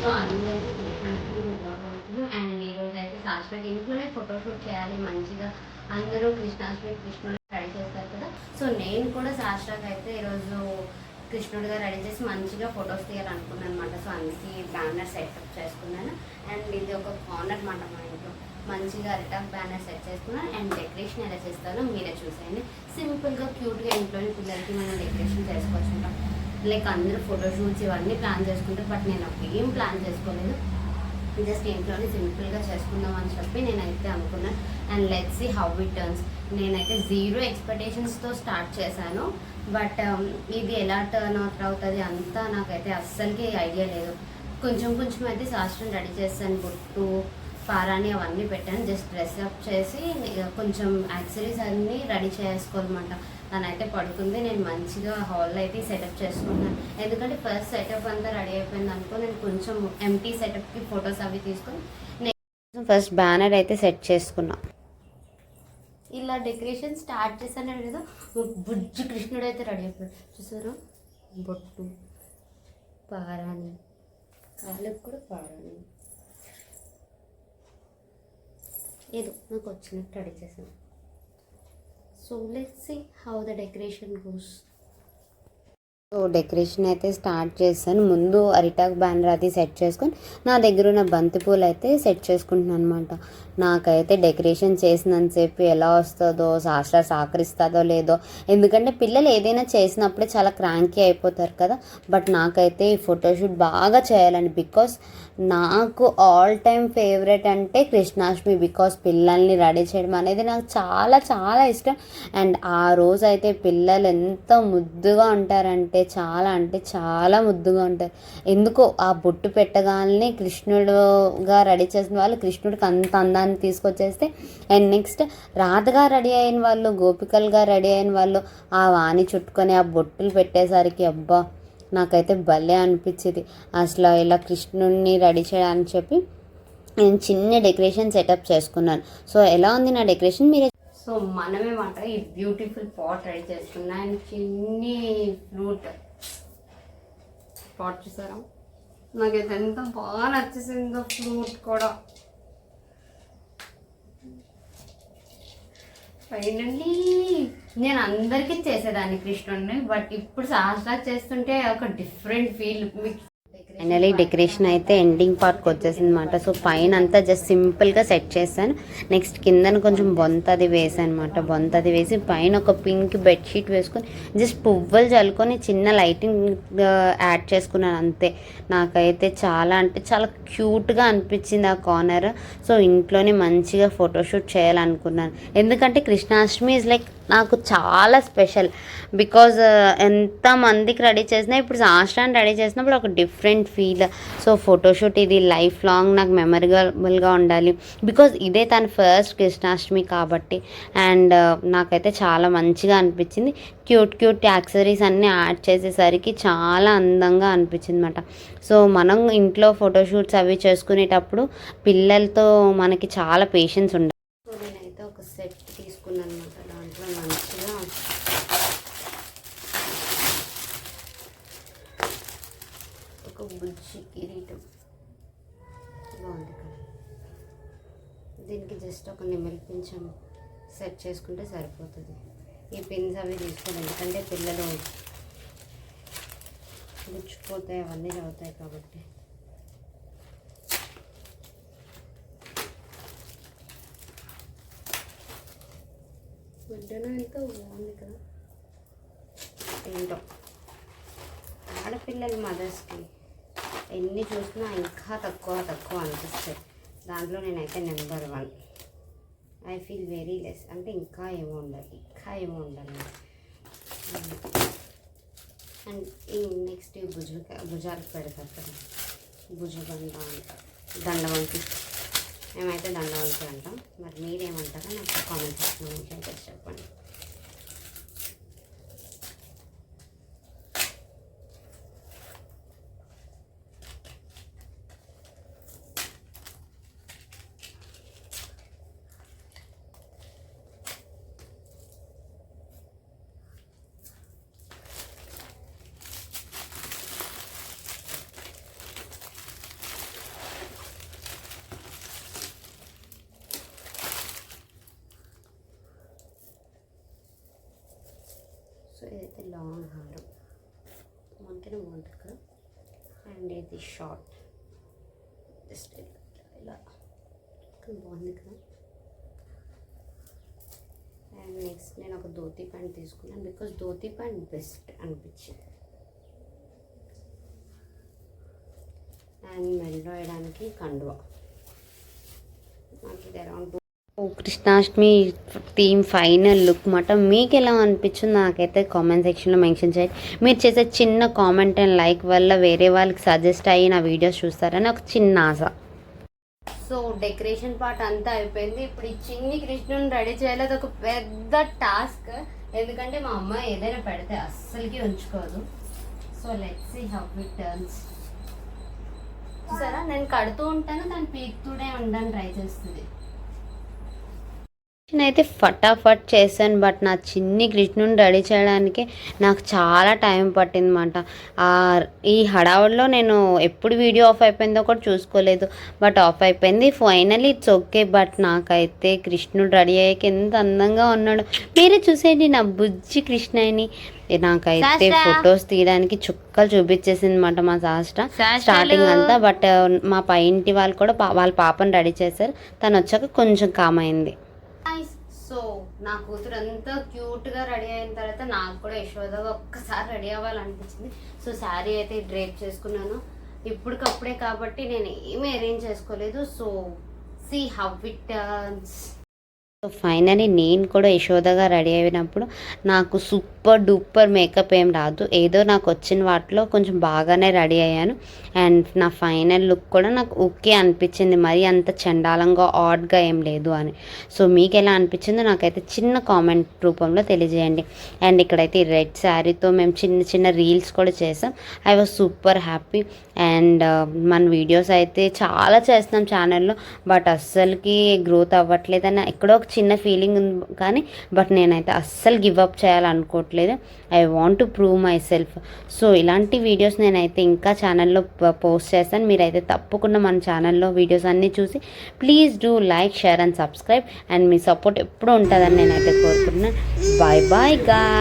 So అందరికీ and ఈరోజు అయితే శాస్త్రకి ఇంట్లోనే ఫోటోషూట్ చేయాలి మంచిగా అందరూ కృష్ణాష్టమి కృష్ణుడు రెడీ చేస్తారు కదా సో నేను కూడా శాస్త్రకి అయితే ఈరోజు కృష్ణుడిగా రెడీ చేసి మంచిగా ఫొటోస్ తీయాలనుకున్నాను అనమాట సో అందుకే బ్యానర్ సెటప్ చేసుకున్నాను అండ్ ఇది ఒక కార్నర్ మాట మా ఇంట్లో మంచిగా రిటర్న్ బ్యానర్ సెట్ చేసుకున్నాను అండ్ డెకరేషన్ ఎలా చేస్తానో మీరే చూసేయండి సింపుల్గా క్యూట్గా ఇంట్లోని పిల్లలకి మనం డెకరేషన్ చేసుకోవచ్చు. లైక్ అందరూ ఫోటోషూట్స్ ఇవన్నీ ప్లాన్ చేసుకుంటారు బట్ నేను అప్పుడు ఏం ప్లాన్ చేసుకోలేదు. జస్ట్ ఇంట్లోనే సింపుల్గా చేసుకుందాం అని చెప్పి నేనైతే అనుకున్నాను and let see how it turns నేనైతే జీరో ఎక్స్పెక్టేషన్స్తో స్టార్ట్ చేశాను. బట్ um, ఇది ఎలా టర్న్ అవుట్ అవుతుంది అంతా నాకైతే అస్సలకి ఐడియా లేదు. కొంచెం కొంచెం అయితే శాస్త్రం రెడీ చేస్తాను బొట్టు పారాని అవన్నీ పెట్టాను. జస్ట్ డ్రెస్ అప్ చేసి కొంచెం యాక్సరీస్ అన్నీ రెడీ చేసుకోవాలన్నమాట. తనైతే పడుకుంది. నేను మంచిగా హాల్లో అయితే సెటప్ చేసుకున్నాను. ఎందుకంటే ఫస్ట్ సెటప్ అంతా రెడీ అయిపోయింది అనుకో నేను కొంచెం ఎంటీ సెటప్కి ఫొటోస్ అవి తీసుకొని నేను ఫస్ట్ బ్యానర్ అయితే సెట్ చేసుకున్నా. ఇలా డెకరేషన్ స్టార్ట్ చేశాను. కదా బుజ్జి కృష్ణుడు అయితే రెడీ అయిపోయాడు. చూసారు? బొట్టు పారాని కాళ్ళకు కూడా పారాని ఏదో నాకు వచ్చినట్టు రెడీ చేశాను so let's see how the decoration goes so decoration అయితే స్టార్ట్ చేశాను. ముందు అరిటాక్ బ్యానర్ అది సెట్ చేసుకొని నా దగ్గర ఉన్న బంతిపూలు అయితే సెట్ చేసుకుంటున్నాను అనమాట నాకైతే డెకరేషన్ చేసినంతసేపు ఎలా వస్తుందో శాస్త్ర సహకరిస్తుందో లేదో. ఎందుకంటే పిల్లలు ఏదైనా చేసినప్పుడే చాలా క్రాంకీ అయిపోతారు కదా. బట్ నాకైతే ఈ ఫోటోషూట్ బాగా చేయాలని బికాస్ నాకు ఆల్ టైమ్ ఫేవరెట్ అంటే కృష్ణాష్టమి. బికాస్ పిల్లల్ని రెడీ చేయడం అనేది నాకు చాలా చాలా ఇష్టం. అండ్ ఆ రోజు అయితే పిల్లలు ఎంత ముద్దుగా ఉంటారంటే చాలా అంటే చాలా ముద్దుగా ఉంటుంది. ఎందుకో ఆ బొట్టు పెట్టగానే కృష్ణుడుగా రెడీ చేసిన వాళ్ళు కృష్ణుడికి అంత అందాన్ని తీసుకొచ్చేస్తే అండ్ నెక్స్ట్ రాధగా రెడీ అయిన వాళ్ళు గోపికలుగా రెడీ అయిన వాళ్ళు ఆ వాణి చుట్టుకొని ఆ బొట్టులు పెట్టేసరికి అబ్బా నాకైతే భలే అనిపించింది. అసలు ఇలా కృష్ణుడిని రెడీ చేయడానికి చెప్పి నేను చిన్న డెకరేషన్ సెటప్ చేసుకున్నాను. సో ఎలా ఉంది నా డెకరేషన్? మీరే సో మనమేమంట ఈ బ్యూటిఫుల్ పాట్ రెడీ చేసుకున్నా అండ్ చిన్ని ఫ్రూట్ పాట్ చూసారా? నాకైతే ఎంత బాగా నచ్చేసిందో ఫ్రూట్ కూడా. ఫైనల్లీ నేను అందరికీ చేసేదాన్ని కృష్ణుడిని బట్ ఇప్పుడు సహస్రా చేస్తుంటే ఒక డిఫరెంట్ ఫీల్ మీకు ఫైనలీ డెకరేషన్ అయితే ఎండింగ్ పార్ట్కి వచ్చేసింది అనమాట సో పైన అంతా జస్ట్ సింపుల్గా సెట్ చేశాను. నెక్స్ట్ కిందన కొంచెం బొంతది వేసాను అనమాట బొంతది వేసి పైన ఒక పింక్ బెడ్షీట్ వేసుకొని జస్ట్ పువ్వులు చల్లుకొని చిన్న లైటింగ్ యాడ్ చేసుకున్నాను అంతే. నాకైతే చాలా అంటే చాలా క్యూట్గా అనిపించింది ఆ కార్నర్. సో ఇంట్లోనే మంచిగా ఫోటోషూట్ చేయాలనుకున్నాను. ఎందుకంటే కృష్ణాష్టమి ఈజ్ లైక్ నాకు చాలా స్పెషల్. బికాజ్ ఎంతమందికి రెడీ చేసినా ఇప్పుడు సాష్ట్రాన్ని రెడీ చేసినప్పుడు ఒక డిఫరెంట్ ఫీల్ సో ఫోటోషూట్ ఇది లైఫ్ లాంగ్ నాకు మెమరబుల్గా ఉండాలి. బికాజ్ ఇదే తన ఫస్ట్ కృష్ణాష్టమి కాబట్టి. అండ్ uh, నాకైతే చాలా మంచిగా అనిపించింది. క్యూట్ క్యూట్ యాక్సరీస్ అన్నీ యాడ్ చేసేసరికి చాలా అందంగా అనిపించింది అనమాట సో మనం ఇంట్లో ఫోటోషూట్స్ అవి చేసుకునేటప్పుడు పిల్లలతో మనకి చాలా పేషెన్స్ ఉండాలి. సో నేనైతే ఒక సెట్ తీసుకున్నాను అనమాట దాంట్లో మంచిగా ఒక బుజ్జి కిరీటం బాగుంది కదా? దీనికి జస్ట్ ఒక నెమలి పింఛం సెట్ చేసుకుంటే సరిపోతుంది. ఈ పిన్స్ అవి తీసుకోండి ఎందుకంటే పిల్లలు గుచ్చిపోతాయి అవన్నీ చదువుతాయి కాబట్టి. ఎంతో బాగుంది కదా? ఏంటో? ఆడపిల్లల మదర్స్కి ఎన్ని చూసినా ఇంకా తక్కువ తక్కువ అనిపిస్తాయి దాంట్లో నేనైతే number one. I feel very less. అంటే ఇంకా ఏమో ఉండాలి ఇంకా ఏమో ఉండాలి అండ్ ఈ నెక్స్ట్ ఈ భుజ భుజాలకు పెడతారు కదా. భుజబండ అంటారు దండవంతి మేమైతే దండవంతి అంటాం. మరి మీరేమంటారో నాకు కామెంట్ సెక్షన్లో చెప్పండి. సో ఇదైతే లాంగ్ హారం. మనకైనా బాగుంటుంది కదా అండ్ ఇది షార్ట్. జస్ట్ ఇలా బాగుంది కదా అండ్ నెక్స్ట్ నేను ఒక ధోతి ప్యాంట్ తీసుకున్నాను బికాస్ ధోతి ప్యాంట్ బెస్ట్ అనిపించింది. అండ్ మెల్లో వేయడానికి కండువా. నాకు ఇది around Krishnashtami theme final look మాట మీకు ఎలా అనిపించింది నాకైతే కామెంట్ సెక్షన్లో మెన్షన్ చేయండి. మీరు చేసే చిన్న కామెంట్ అండ్ లైక్ వల్ల వేరే వాళ్ళకి సజెస్ట్ అయ్యి నా వీడియోస్ చూస్తారని ఒక చిన్న ఆశ. సో డెకరేషన్ పార్ట్ అంతా అయిపోయింది. ఇప్పుడు ఈ చిన్ని కృష్ణుని రెడీ చేయాలి ఒక పెద్ద టాస్క్. ఎందుకంటే మా అమ్మ ఏదైనా పెడితే అస్సలకి ఉంచుకోదు. So let see how it turns సరే నేను కడుతూ ఉంటాను దాన్ని పీకుతూనే ఉండడానికి ట్రై చేస్తుంది. నేనైతే ఫటాఫట్ చేశాను బట్ నా చిన్ని కృష్ణుని రెడీ చేయడానికి నాకు చాలా టైం పట్టిందన్నమాట. ఈ హడావుడిలో నేను ఎప్పుడు వీడియో ఆఫ్ అయిపోయిందో కూడా చూసుకోలేదు. బట్ ఆఫ్ అయిపోయింది ఫైనల్లీ ఇట్స్ ఓకే. బట్ నాకైతే కృష్ణుడు రెడీ అయ్యాక ఎంత అందంగా ఉన్నాడు. మీరే చూసేయండి నా బుజ్జి కృష్ణని నాకైతే. ఫొటోస్ తీయడానికి చుక్కలు చూపించేసింది అనమాట మా శాస్త్రాలు. స్టార్టింగ్ అంతా బట్ మా పై ఇంటి వాళ్ళు కూడా వాళ్ళ పాపని రెడీ చేశారు. తను వచ్చాక కొంచెం కామ్ అయింది. సో నా కూతురు అంతా క్యూట్గా రెడీ అయిన తర్వాత నాకు కూడా యశోదగా ఒక్కసారి రెడీ అవ్వాలనిపించింది. సో శారీ అయితే డ్రేప్ చేసుకున్నాను. ఇప్పటికప్పుడే కాబట్టి నేను ఏమీ అరేంజ్ చేసుకోలేదు. So see how it turns so finally నేను కూడా యశోదగా రెడీ అయినప్పుడు నాకు సూపర్ డూపర్ మేకప్ ఏం రాదు. ఏదో నాకు వచ్చిన వాటిలో కొంచెం బాగానే రెడీ అయ్యాను. అండ్ నా ఫైనల్ లుక్ కూడా నాకు ఓకే అనిపించింది. మరి అంత చండాలంగా ఆడ్గా ఏం లేదు అని. సో మీకు ఎలా అనిపించిందో నాకైతే చిన్న కామెంట్ రూపంలో తెలియజేయండి. అండ్ ఇక్కడైతే రెడ్ శారీతో మేము చిన్న చిన్న రీల్స్ కూడా చేసాం. I was super happy. And uh, మన వీడియోస్ అయితే చాలా చేస్తున్నాం ఛానల్లో. బట్ అస్సలకి గ్రోత్ అవ్వట్లేదని ఎక్కడో చిన్న ఫీలింగ్ ఉంది కానీ బట్ నేనైతే అస్సలు give up చేయాలనుకోవట్లేదు. I want to prove myself so ఇలాంటి వీడియోస్ నేనైతే ఇంకా ఛానల్లో పోస్ట్ చేస్తాను. మీరైతే తప్పకుండా మన ఛానల్లో వీడియోస్ అన్నీ చూసి please do like share and subscribe and me support ఎప్పుడు ఉంటుందని నేనైతే కోరుకుంటున్నాను. Bye bye guy